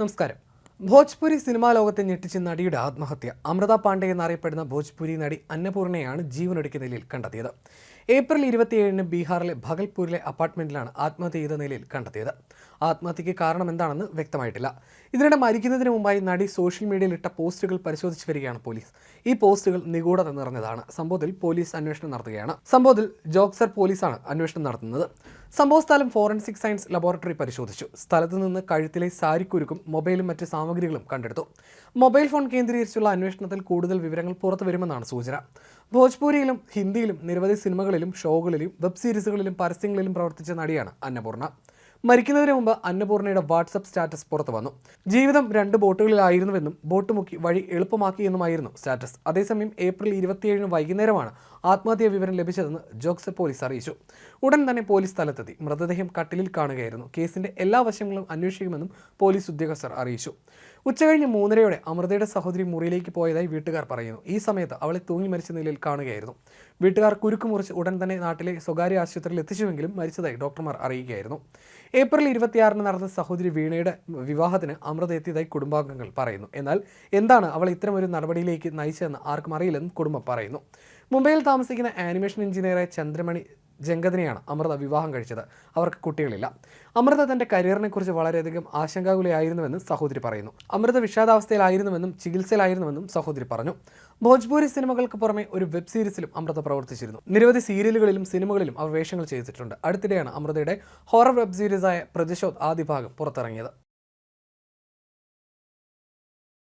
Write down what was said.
നമസ്കാരം. ഭോജ്പുരി സിനിമാ ലോകത്തെ ഞെട്ടിച്ച നടിയുടെ ആത്മഹത്യ. അമൃത പാണ്ഡെ എന്നറിയപ്പെടുന്ന ഭോജ്പുരി നടി അന്നപൂർണയാണ് ജീവനൊടുക്കിയ നിലയിൽ കണ്ടെത്തിയത്. ഏപ്രിൽ ഇരുപത്തിയേഴിന് ബീഹാറിലെ ഭഗൽപൂരിലെ അപ്പാർട്ട്മെന്റിലാണ് ആത്മഹത്യ ചെയ്ത നിലയിൽ കണ്ടെത്തിയത്. ആത്മഹത്യയ്ക്ക് കാരണം എന്താണെന്ന് വ്യക്തമായിട്ടില്ല. ഇതിനിടെ മരിക്കുന്നതിന് മുമ്പായി നടി സോഷ്യൽ മീഡിയയിൽ ഇട്ട പോസ്റ്റുകൾ പരിശോധിച്ചു വരികയാണ് പോലീസ്. ഈ പോസ്റ്റുകൾ നിഗൂഢത നിറഞ്ഞതാണ്. സംഭവത്തിൽ പോലീസ് അന്വേഷണം നടത്തുകയാണ്. സംഭവത്തിൽ ജോക്സർ പോലീസാണ് അന്വേഷണം നടത്തുന്നത്. സംഭവസ്ഥലം ഫോറൻസിക് സയൻസ് ലബോറട്ടറി പരിശോധിച്ചു. സ്ഥലത്ത് നിന്ന് കഴുത്തിലെ സാരിക്കുരുക്കും മൊബൈലും മറ്റ് സാമഗ്രികളും കണ്ടെടുത്തു. മൊബൈൽ ഫോൺ കേന്ദ്രീകരിച്ചുള്ള അന്വേഷണത്തിൽ കൂടുതൽ വിവരങ്ങൾ പുറത്തുവരുമെന്നാണ് സൂചന. ഭോജ്പൂരിയിലും ഹിന്ദിയിലും നിരവധി സിനിമകളിലും ഷോകളിലും വെബ് സീരീസുകളിലും പരസ്യങ്ങളിലും പ്രവർത്തിച്ച നടിയാണ് അന്നപൂർണ. മരിക്കുന്നതിന് മുമ്പ് അന്നപൂർണയുടെ വാട്സപ്പ് സ്റ്റാറ്റസ് പുറത്തു വന്നു. ജീവിതം രണ്ട് ബോട്ടുകളിലായിരുന്നുവെന്നും ബോട്ട് മുക്കി വഴി എളുപ്പമാക്കിയെന്നുമായിരുന്നു സ്റ്റാറ്റസ്. അതേസമയം ഏപ്രിൽ ഇരുപത്തിയേഴിന് വൈകുന്നേരമാണ് ആത്മഹത്യാ വിവരം ലഭിച്ചതെന്ന് ജോക്സ് പോലീസ് അറിയിച്ചു. ഉടൻ തന്നെ പോലീസ് സ്ഥലത്തെത്തി. മൃതദേഹം കട്ടിലിൽ കാണുകയായിരുന്നു. കേസിന്റെ എല്ലാ വശങ്ങളും അന്വേഷിക്കുമെന്നും പോലീസ് ഉദ്യോഗസ്ഥർ അറിയിച്ചു. ഉച്ചകഴിഞ്ഞ് മൂന്നരയോടെ അമൃതയുടെ സഹോദരി മുറിയിലേക്ക് പോയതായി വീട്ടുകാർ പറയുന്നു. ഈ സമയത്ത് അവളെ തൂങ്ങി മരിച്ച നിലയിൽ കാണുകയായിരുന്നു. വീട്ടുകാർ കുരുക്ക് മുറിച്ച് ഉടൻ തന്നെ നാട്ടിലെ സ്വകാര്യ ആശുപത്രിയിൽ എത്തിച്ചുവെങ്കിലും മരിച്ചതായി ഡോക്ടർമാർ അറിയിക്കുകയായിരുന്നു. ഏപ്രിൽ ഇരുപത്തിയാറിന് നടന്ന സഹോദരി വീണയുടെ വിവാഹത്തിന് അമൃത എത്തിയതായി കുടുംബാംഗങ്ങൾ പറയുന്നു. എന്നാൽ എന്താണ് അവൾ ഇത്തരമൊരു നടപടിയിലേക്ക് നയിച്ചതെന്ന് ആർക്കും അറിയില്ലെന്നും കുടുംബം പറയുന്നു. മുംബൈയിൽ താമസിക്കുന്ന ആനിമേഷൻ എഞ്ചിനീയറായ ചന്ദ്രമണി ജങ്കദിനെയാണ് അമൃത വിവാഹം കഴിച്ചത്. അവർക്ക് കുട്ടികളില്ല. അമൃത തന്റെ കരിയറിനെക്കുറിച്ച് വളരെയധികം ആശങ്കാകുലയായിരുന്നുവെന്ന് സഹോദരി പറയുന്നു. അമൃത വിഷാദാവസ്ഥയിലായിരുന്നുവെന്നും ചികിത്സയിലായിരുന്നുവെന്നും സഹോദരി പറഞ്ഞു. ഭോജ്പൂരി സിനിമകൾക്ക് പുറമെ ഒരു വെബ് സീരീസിലും അമൃത പ്രവർത്തിച്ചിരുന്നു. നിരവധി സീരിയലുകളിലും സിനിമകളിലും അവർ വേഷങ്ങൾ ചെയ്തിട്ടുണ്ട്. അടുത്തിടെയാണ് അമൃതയുടെ ഹൊറർ വെബ് സീരീസായ പ്രതിശോധ് ആദ്യ ഭാഗം പുറത്തിറങ്ങിയത്.